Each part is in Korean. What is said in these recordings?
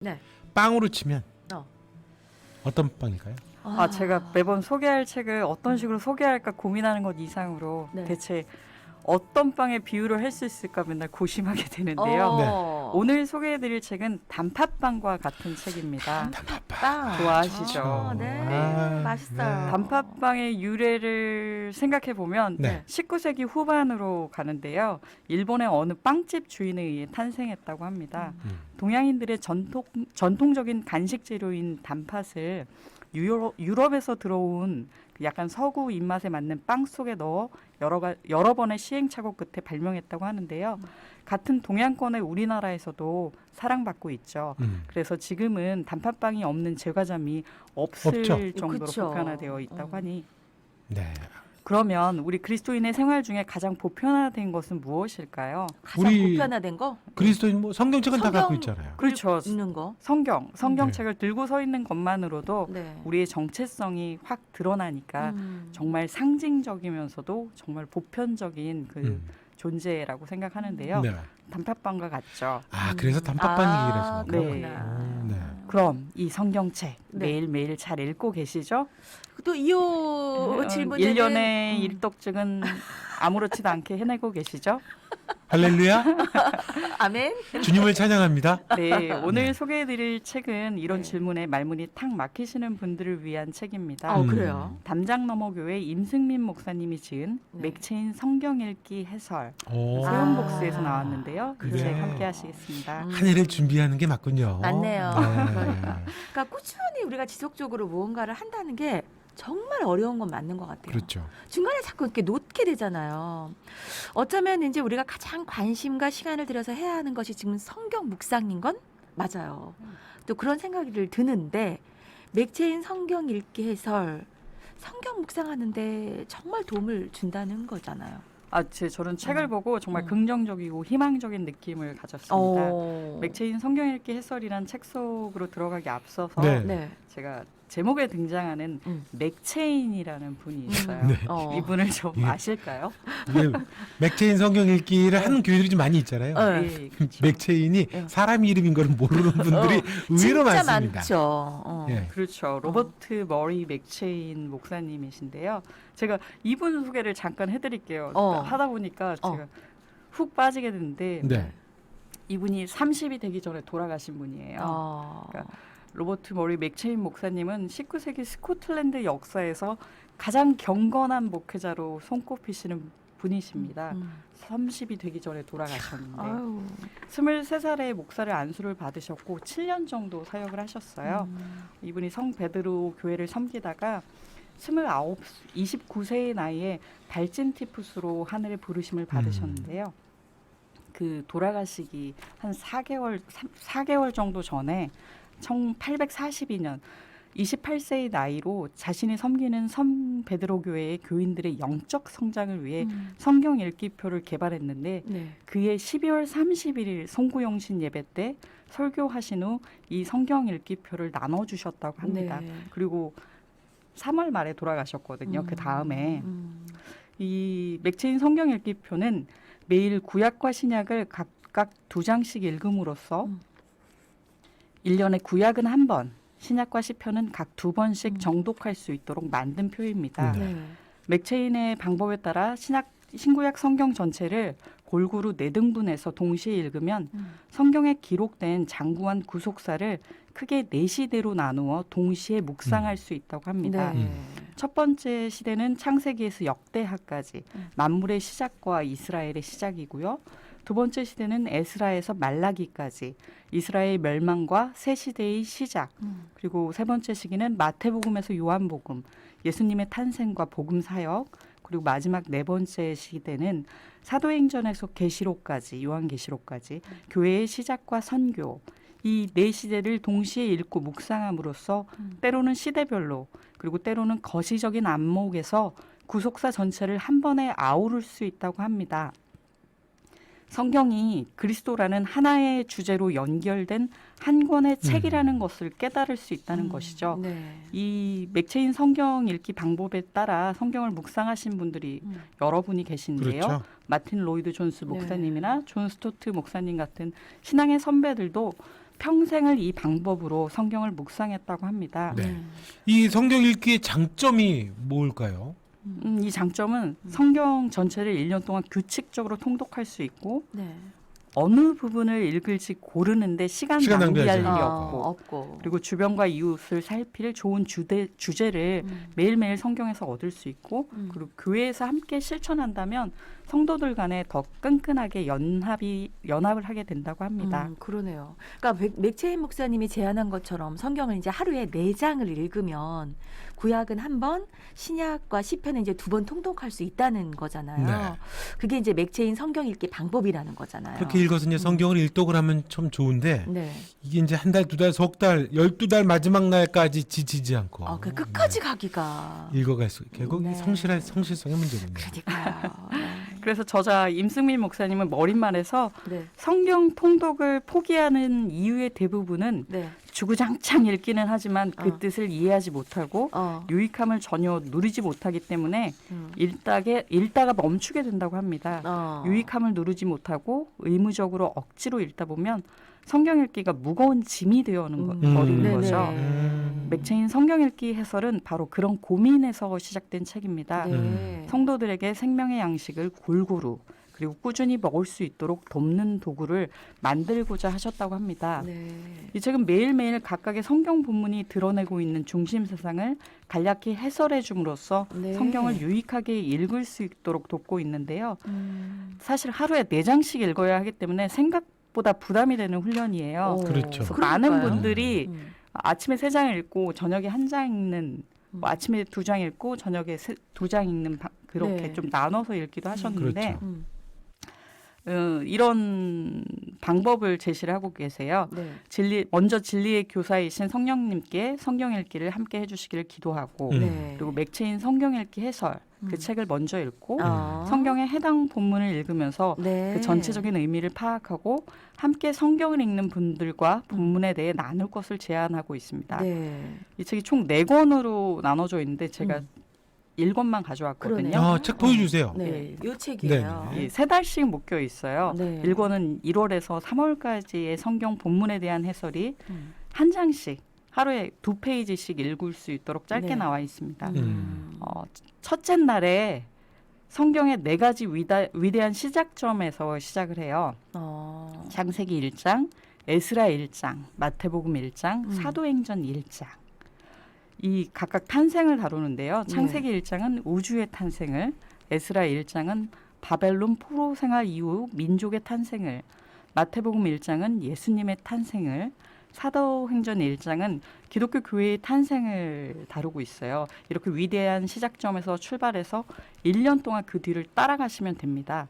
네. 빵으로 치면 어. 어떤 빵일까요? 아, 제가 매번 소개할 책을 어떤 식으로 소개할까 고민하는 것 이상으로 네. 대체 어떤 빵에 비유를 할 수 있을까 맨날 고심하게 되는데요. 네. 어. 오늘 소개해드릴 책은 단팥빵과 같은 책입니다. 빵 좋아하시죠? 아, 네. 아, 맛있어요. 네. 단팥빵의 유래를 생각해 보면 네. 19세기 후반으로 가는데요. 일본의 어느 빵집 주인에 의해 탄생했다고 합니다. 음. 동양인들의 전통 전통적인 간식 재료인 단팥을 유럽, 유럽에서 들어온 그 약간 서구 입맛에 맞는 빵 속에 넣어 여러 가, 여러 번의 시행착오 끝에 발명했다고 하는데요. 같은 동양권의 우리나라에서도 사랑받고 있죠. 음. 그래서 지금은 단팥빵이 없는 제과점이 없을 없죠. 정도로 그쵸. 보편화되어 있다고 음. 하니 네. 그러면 우리 그리스도인의 생활 중에 가장 보편화된 것은 무엇일까요? 가장 우리- 보편화된 거 그리스도인 뭐 성경책은 다 성경- 갖고 있잖아요. 그렇죠. 읽는 거. 성경, 성경책을 들고 서 있는 것만으로도 네. 우리의 정체성이 확 드러나니까 음. 정말 상징적이면서도 정말 보편적인 그 음. 존재라고 생각하는데요. 네. 단팥빵과 같죠. 아 그래서 음. 단팥빵 아, 얘기를 해서 네. 그렇구나. 음, 네. 그럼 이 성경책 네. 매일매일 잘 읽고 계시죠? 또 이호 질문에는 1년의 음. 일독증은 아무렇지도 않게 해내고 계시죠? 할렐루야. 아멘. 주님을 찬양합니다. 네, 오늘 네. 소개해드릴 책은 이런 네. 질문에 말문이 탁 막히시는 분들을 위한 책입니다. 어 음. 그래요. 담장 너머 교회 임승민 목사님이 지은 네. 맥체인 성경 읽기 해설 오. 아. 소음복스에서 나왔는데요. 이 네. 책 함께 하시겠습니다. 음. 한 해를 준비하는 게 맞군요. 맞네요. 네. 그러니까 꾸준히 우리가 지속적으로 무언가를 한다는 게 정말 어려운 건 맞는 것 같아요. 그렇죠. 중간에 자꾸 이렇게 놓게 되잖아요. 어쩌면 이제 우리가 가장 관심과 시간을 들여서 해야 하는 것이 지금 성경 묵상인 건 맞아요. 또 그런 생각이 드는데 맥체인 성경 읽기 해설 성경 묵상하는데 정말 도움을 준다는 거잖아요. 아, 제 저는 책을 음. 보고 정말 음. 긍정적이고 희망적인 느낌을 가졌습니다. 어. 맥체인 성경 읽기 해설이란 책 속으로 들어가기 앞서서 네. 네. 제가 제목에 등장하는 음. 맥체인이라는 분이 있어요. 네. 어. 이분을 좀 예. 아실까요? 이게 맥체인 성경 읽기를 하는 교회들이 좀 많이 있잖아요. 어. 네, 그렇죠. 맥체인이 예. 사람 이름인 걸 모르는 분들이 어, 의외로 진짜 많습니다. 많죠. 어. 예. 그렇죠. 로버트 머리 맥체인 목사님이신데요. 제가 이분 소개를 잠깐 해드릴게요. 어. 하다 보니까 어. 제가 훅 빠지게 됐는데 네. 이분이 30이 되기 전에 돌아가신 분이에요. 어. 그러니까 로버트 머리 맥체인 목사님은 19세기 스코틀랜드 역사에서 가장 경건한 목회자로 손꼽히시는 분이십니다. 음. 30이 되기 전에 돌아가셨는데 아유. 23살에 목사를 안수를 받으셨고 7년 정도 사역을 하셨어요. 음. 이분이 성 베드로 교회를 섬기다가 29, 29세의 나이에 발진 티푸스로 하늘의 부르심을 받으셨는데요. 그 돌아가시기 한 4개월 4개월 정도 전에 1842년 28세의 나이로 자신이 섬기는 성 베드로 교회의 교인들의 영적 성장을 위해 음. 성경 읽기표를 개발했는데 네. 그해 12월 31일 송구영신 예배 때 설교하신 후 이 성경 읽기표를 나눠 주셨다고 합니다. 네. 그리고 3월 말에 돌아가셨거든요. 그 다음에 음. 이 맥체인 성경 읽기표는 매일 구약과 신약을 각각 두 장씩 읽음으로써 음. 일 1년에 구약은 한 번, 신약과 시편은 각 두 번씩 음. 정독할 수 있도록 만든 표입니다. 네. 네. 맥체인의 방법에 따라 신약 신구약 성경 전체를 골고루 네 등분해서 동시에 읽으면 음. 성경에 기록된 장구한 구속사를 크게 네 시대로 나누어 동시에 묵상할 음. 수 있다고 합니다. 네. 음. 첫 번째 시대는 창세기에서 역대하까지 음. 만물의 시작과 이스라엘의 시작이고요. 두 번째 시대는 에스라에서 말라기까지 이스라엘 멸망과 새 시대의 시작. 음. 그리고 세 번째 시기는 마태복음에서 요한복음, 예수님의 탄생과 복음 사역, 그리고 마지막 네 번째 시대는 사도행전에서 계시록까지 요한계시록까지 교회의 시작과 선교 이네 시대를 동시에 읽고 묵상함으로써 음. 때로는 시대별로 그리고 때로는 거시적인 안목에서 구속사 전체를 한 번에 아우를 수 있다고 합니다. 성경이 그리스도라는 하나의 주제로 연결된 한 권의 책이라는 것을 깨달을 수 있다는 음. 것이죠. 네. 이 맥체인 성경 읽기 방법에 따라 성경을 묵상하신 분들이 음. 여러분이 계신데요. 그렇죠. 마틴 로이드 존스 네. 목사님이나 존 스토트 목사님 같은 신앙의 선배들도 평생을 이 방법으로 성경을 묵상했다고 합니다. 네. 이 성경 읽기의 장점이 뭘까요? 음, 이 장점은 성경 전체를 1년 동안 규칙적으로 통독할 수 있고 네. 어느 부분을 읽을지 고르는데 시간, 시간 낭비할 낭비하지 일이. 어, 없고 없고. 그리고 주변과 이웃을 살필 좋은 주대, 주제를 음. 매일매일 성경에서 얻을 수 있고 음. 그리고 교회에서 함께 실천한다면 성도들 간에 더 끈끈하게 연합이 연합을 하게 된다고 합니다. 음, 그러네요. 그러니까 맥- 맥체인 목사님이 제안한 것처럼 성경을 이제 하루에 네 장을 읽으면 구약은 한 번, 신약과 시편은 이제 두 번 통독할 수 있다는 거잖아요. 네. 그게 이제 맥체인 성경 읽기 방법이라는 거잖아요. 그렇게 읽어서 이제 성경을 일독을 하면 참 좋은데 네. 이게 이제 한 달, 두 달, 석 달, 열두 달 마지막 날까지 지치지 않고 아, 그 끝까지 가기가. 네. 읽어갈 수 결국 네. 이 성실할 성실성의 문제군요. 그러니까요. 그래서 저자 임승민 목사님은 머릿말에서 네. 성경 통독을 포기하는 이유의 대부분은 네. 주구장창 읽기는 하지만 그 어. 뜻을 이해하지 못하고 어. 유익함을 전혀 누리지 못하기 때문에 음. 읽다게 읽다가 멈추게 된다고 합니다. 어. 유익함을 누르지 못하고 의무적으로 억지로 읽다 보면 성경 읽기가 무거운 짐이 되어는 거- 음. 버리는 네네. 거죠. 음. 맥체인 성경 읽기 해설은 바로 그런 고민에서 시작된 책입니다. 네. 음. 성도들에게 생명의 양식을 골고루 그리고 꾸준히 먹을 수 있도록 돕는 도구를 만들고자 하셨다고 합니다. 네. 이 책은 매일매일 각각의 성경 본문이 드러내고 있는 중심 세상을 간략히 해설해 줌으로써 네. 성경을 유익하게 읽을 수 있도록 돕고 있는데요. 음. 사실 하루에 네 장씩 읽어야 하기 때문에 생각 보다 부담이 되는 훈련이에요. 어. 그렇죠. 많은. 분들이 음. 아침에 세 장 읽고 저녁에 한 장 읽는 뭐 음. 아침에 두 장 읽고 저녁에 두 장 읽는 바- 그렇게 네. 좀 나눠서 읽기도 하셨는데 그렇죠. 음. 어, 이런 방법을 제시를 하고 계세요. 네. 진리 먼저 진리의 교사이신 성령님께 성경 읽기를 함께 해주시기를 기도하고 음. 네. 그리고 맥체인 성경 읽기 해설 그 음. 책을 먼저 읽고 아. 성경의 해당 본문을 읽으면서 네. 그 전체적인 의미를 파악하고 함께 성경을 읽는 분들과 본문에 대해 나눌 것을 제안하고 있습니다. 네. 이 책이 총 네 권으로 나눠져 있는데 제가 음. 일 권만 가져왔거든요. 그러네요. 아, 책 보여주세요. 네. 요 책이에요. 네. 이세 달씩 묶여 있어요. 네. 일 1권은 1월에서 3월까지의 성경 본문에 대한 해설이 음. 한 장씩 하루에 두 페이지씩 읽을 수 있도록 짧게 네. 나와 있습니다. 음. 어, 첫째 날에 성경의 네 가지 위다, 위대한 시작점에서 시작을 해요. 어. 창세기 1장, 에스라 1장, 마태복음 1장, 음. 사도행전 1장. 이 각각 탄생을 다루는데요. 네. 창세기 1장은 우주의 탄생을, 에스라 1장은 바벨론 포로 생활 이후 민족의 탄생을, 마태복음 1장은 예수님의 탄생을, 사도행전 1장은 기독교 교회의 탄생을 다루고 있어요. 이렇게 위대한 시작점에서 출발해서 1년 동안 그 뒤를 따라가시면 됩니다.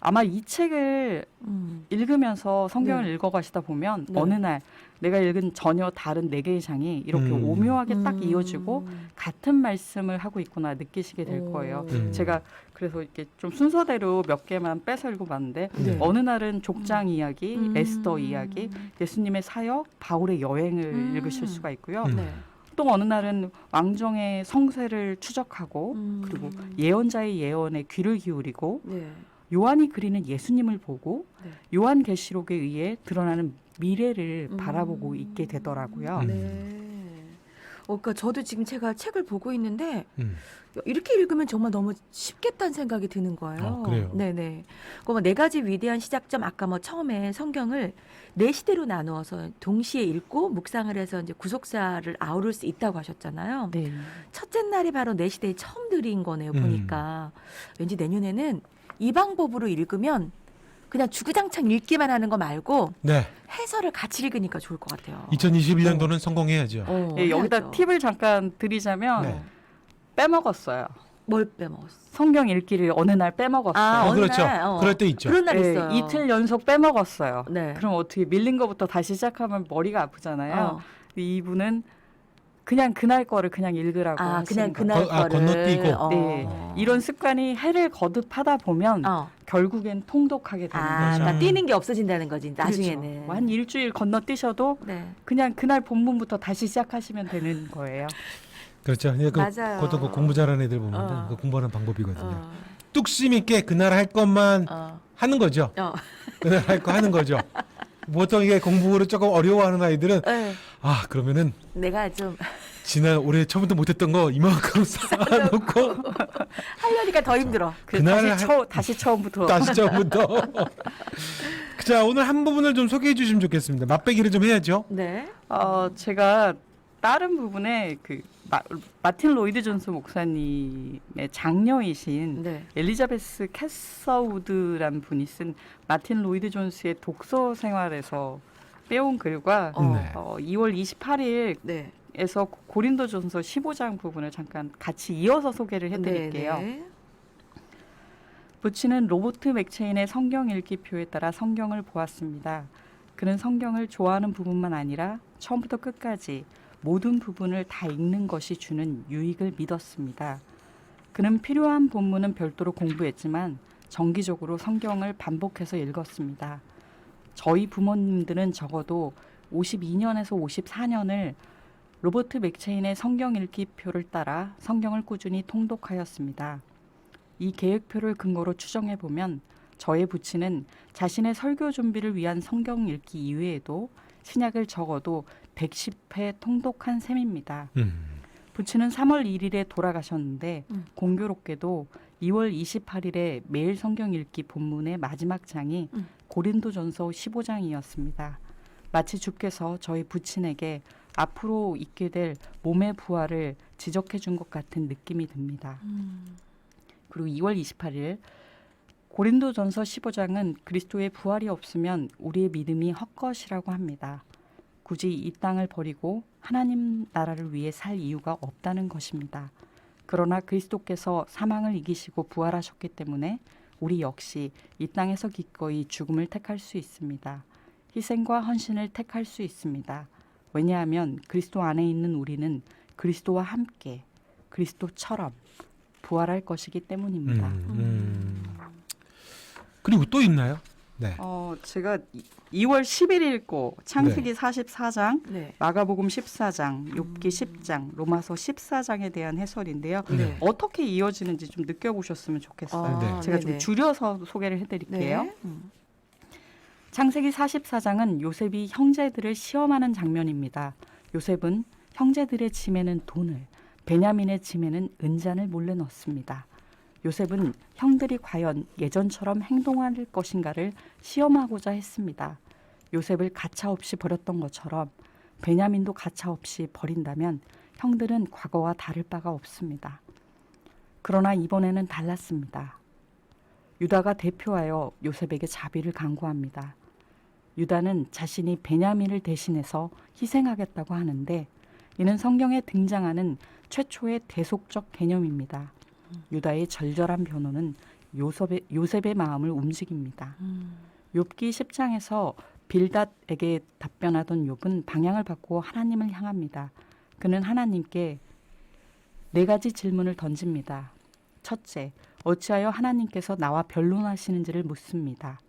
아마 이 책을 음. 읽으면서 성경을 네. 읽어가시다 보면 네. 어느 날 내가 읽은 전혀 다른 네 개의 장이 이렇게 음. 오묘하게 딱 음. 이어지고 같은 말씀을 하고 있구나 느끼시게 될 오. 거예요. 음. 제가 그래서 이렇게 좀 순서대로 몇 개만 빼서 읽어봤는데 네. 어느 날은 족장 이야기, 음. 에스더 이야기, 예수님의 사역, 바울의 여행을 음. 읽으실 수가 있고요. 음. 네. 또 어느 날은 왕정의 성세를 추적하고 음. 그리고 예언자의 예언에 귀를 기울이고 네. 요한이 그리는 예수님을 보고 네. 요한 계시록에 의해 드러나는 미래를 음. 바라보고 있게 되더라고요. 음. 네. 어, 그러니까 저도 지금 제가 책을 보고 있는데 음. 이렇게 읽으면 정말 너무 쉽겠다는 생각이 드는 거예요. 아, 그래요? 네네. 그네 가지 위대한 시작점 아까 뭐 처음에 성경을 네 시대로 나누어서 동시에 읽고 묵상을 해서 이제 구속사를 아우를 수 있다고 하셨잖아요. 네. 첫째 날이 바로 네 시대에 처음 드린 거네요. 음. 보니까 왠지 내년에는 이 방법으로 읽으면 그냥 주구장창 읽기만 하는 거 말고 네. 해설을 같이 읽으니까 좋을 것 같아요. 2021년도는 성공해야죠. 어, 예, 여기다 해야죠. 팁을 잠깐 드리자면 네. 빼먹었어요. 뭘 빼먹었어? 성경 읽기를 어느 날 빼먹었어요. 아, 어, 어느 그렇죠. 날, 어. 그럴 때 있죠. 그런 날 예, 있어요. 이틀 연속 빼먹었어요. 네. 그럼 어떻게 밀린 거부터 다시 시작하면 머리가 아프잖아요. 어. 이분은 그냥 그날 거를 그냥 읽으라고 아, 하시는 그냥 거예요. 그날 거- 아, 거를 건너뛰고. 어. 네. 이런 습관이 해를 거듭하다 보면 어. 결국엔 통독하게 되는 아, 거죠. 그러니까 뛰는 게 없어진다는 거지. 나중에는. 그렇죠. 뭐한 일주일 건너뛰셔도 네. 그냥 그날 본문부터 다시 시작하시면 되는 거예요. 그렇죠. 예, 그, 맞아요. 그것도 그 공부 잘하는 애들 보면 어. 그 공부하는 방법이거든요. 어. 뚝심 있게 그날 할 것만 어. 하는 거죠. 어. 그날 할 거 하는 거죠. 보통 이게 공부를 조금 어려워하는 아이들은 네, 아 그러면은 내가 좀 지난 올해 처음부터 못했던 거 이만큼 쌓아놓고 하려니까 더 힘들어. 그 그날 다시 처 다시 처음부터 다시 처음부터. 자 오늘 한 부분을 좀 소개해 주시면 좋겠습니다. 맛배기를 좀 해야죠. 네. 어, 제가 다른 부분에 그 마, 마틴 로이드 존스 목사님의 장녀이신 네. 엘리자베스 캐서우드란 분이 쓴 마틴 로이드 존스의 독서 생활에서 빼온 글과 어. 네. 어, 2월 28일에서 네. 고린도전서 15장 부분을 잠깐 같이 이어서 소개를 해드릴게요. 네, 네. 부치는 로버트 맥체인의 성경 읽기표에 따라 성경을 보았습니다. 그는 성경을 좋아하는 부분만 아니라 처음부터 끝까지 모든 부분을 다 읽는 것이 주는 유익을 믿었습니다. 그는 필요한 본문은 별도로 공부했지만 정기적으로 성경을 반복해서 읽었습니다. 저희 부모님들은 적어도 52년에서 54년을 로버트 맥체인의 성경 읽기표를 따라 성경을 꾸준히 통독하였습니다. 이 계획표를 근거로 추정해 보면 저의 부친은 자신의 설교 준비를 위한 성경 읽기 이외에도 신약을 적어도 110회 통독한 셈입니다. 음. 부친은 3월 1일에 돌아가셨는데 음. 공교롭게도 2월 28일에 매일 성경 읽기 본문의 마지막 장이 음. 고린도전서 15장이었습니다. 마치 주께서 저희 부친에게 앞으로 있게 될 몸의 부활을 지적해 준 것 같은 느낌이 듭니다. 음. 그리고 2월 28일 고린도전서 15장은 그리스도의 부활이 없으면 우리의 믿음이 헛것이라고 합니다. 굳이 이 땅을 버리고 하나님 나라를 위해 살 이유가 없다는 것입니다. 그러나 그리스도께서 사망을 이기시고 부활하셨기 때문에 우리 역시 이 땅에서 기꺼이 죽음을 택할 수 있습니다. 희생과 헌신을 택할 수 있습니다. 왜냐하면 그리스도 안에 있는 우리는 그리스도와 함께 그리스도처럼 부활할 것이기 때문입니다. 음, 음. 그리고 또 있나요? 네. 어, 제가 2월 10일 거 창세기 44장, 네. 마가복음 14장, 욥기 10장, 로마서 14장에 대한 해설인데요. 네. 어떻게 이어지는지 좀 느껴보셨으면 좋겠어요. 네. 제가 좀 네네. 줄여서 소개를 해드릴게요. 네. 음. 창세기 44장은 요셉이 형제들을 시험하는 장면입니다. 요셉은 형제들의 짐에는 돈을, 베냐민의 짐에는 은잔을 몰래 넣습니다. 요셉은 형들이 과연 예전처럼 행동할 것인가를 시험하고자 했습니다. 요셉을 가차없이 버렸던 것처럼 베냐민도 가차없이 버린다면 형들은 과거와 다를 바가 없습니다. 그러나 이번에는 달랐습니다. 유다가 대표하여 요셉에게 자비를 강구합니다. 유다는 자신이 베냐민을 대신해서 희생하겠다고 하는데 이는 성경에 등장하는 최초의 대속적 개념입니다. 유다의 절절한 변호는 요셉의, 요셉의 마음을 움직입니다. 음. 욥기 10장에서 빌닷에게 답변하던 욥은 방향을 바꾸어 하나님을 향합니다. 그는 하나님께 네 가지 질문을 던집니다. 첫째, 어찌하여 하나님께서 나와 변론하시는지를 묻습니다.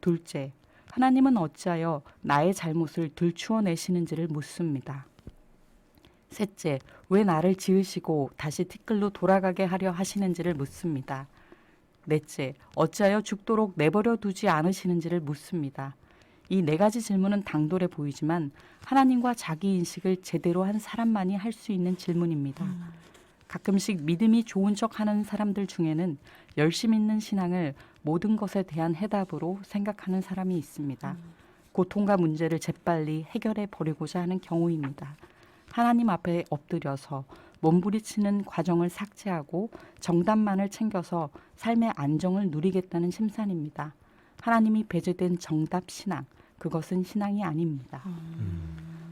둘째, 하나님은 어찌하여 나의 잘못을 들추어 내시는지를 묻습니다. 셋째, 왜 나를 지으시고 다시 티끌로 돌아가게 하려 하시는지를 묻습니다. 넷째, 어찌하여 죽도록 내버려 두지 않으시는지를 묻습니다. 이 네 가지 질문은 당돌해 보이지만 하나님과 자기 인식을 제대로 한 사람만이 할 수 있는 질문입니다. 가끔씩 믿음이 좋은 척 하는 사람들 중에는 열심 있는 신앙을 모든 것에 대한 해답으로 생각하는 사람이 있습니다. 고통과 문제를 재빨리 해결해 버리고자 하는 경우입니다. 하나님 앞에 엎드려서 몸부리치는 과정을 삭제하고 정답만을 챙겨서 삶의 안정을 누리겠다는 심산입니다. 하나님이 배제된 정답 신앙, 그것은 신앙이 아닙니다.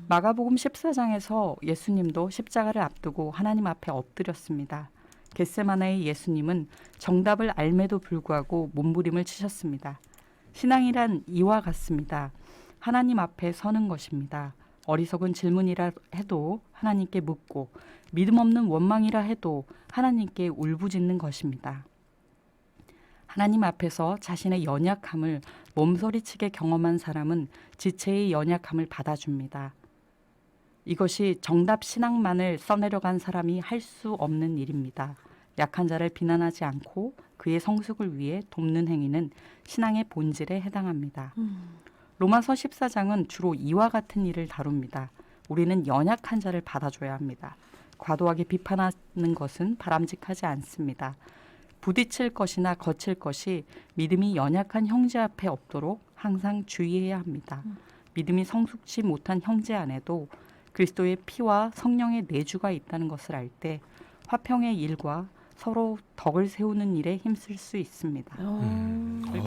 마가복음 14장에서 예수님도 십자가를 앞두고 하나님 앞에 엎드렸습니다. 겟세마나의 예수님은 정답을 알매도 불구하고 몸부림을 치셨습니다. 신앙이란 이와 같습니다. 하나님 앞에 서는 것입니다. 어리석은 질문이라 해도 하나님께 묻고 믿음 없는 원망이라 해도 하나님께 울부짖는 것입니다. 하나님 앞에서 자신의 연약함을 몸서리치게 경험한 사람은 지체의 연약함을 받아줍니다. 이것이 정답 신앙만을 써내려간 사람이 할 수 없는 일입니다. 약한 자를 비난하지 않고 그의 성숙을 위해 돕는 행위는 신앙의 본질에 해당합니다. 음. 로마서 14장은 주로 이와 같은 일을 다룹니다. 우리는 연약한 자를 받아줘야 합니다. 과도하게 비판하는 것은 바람직하지 않습니다. 부딪힐 것이나 거칠 것이 믿음이 연약한 형제 앞에 없도록 항상 주의해야 합니다. 음. 믿음이 성숙치 못한 형제 안에도 그리스도의 피와 성령의 내주가 있다는 것을 알 때 화평의 일과 서로 덕을 세우는 일에 힘쓸 수 있습니다. 어. 음. 그리고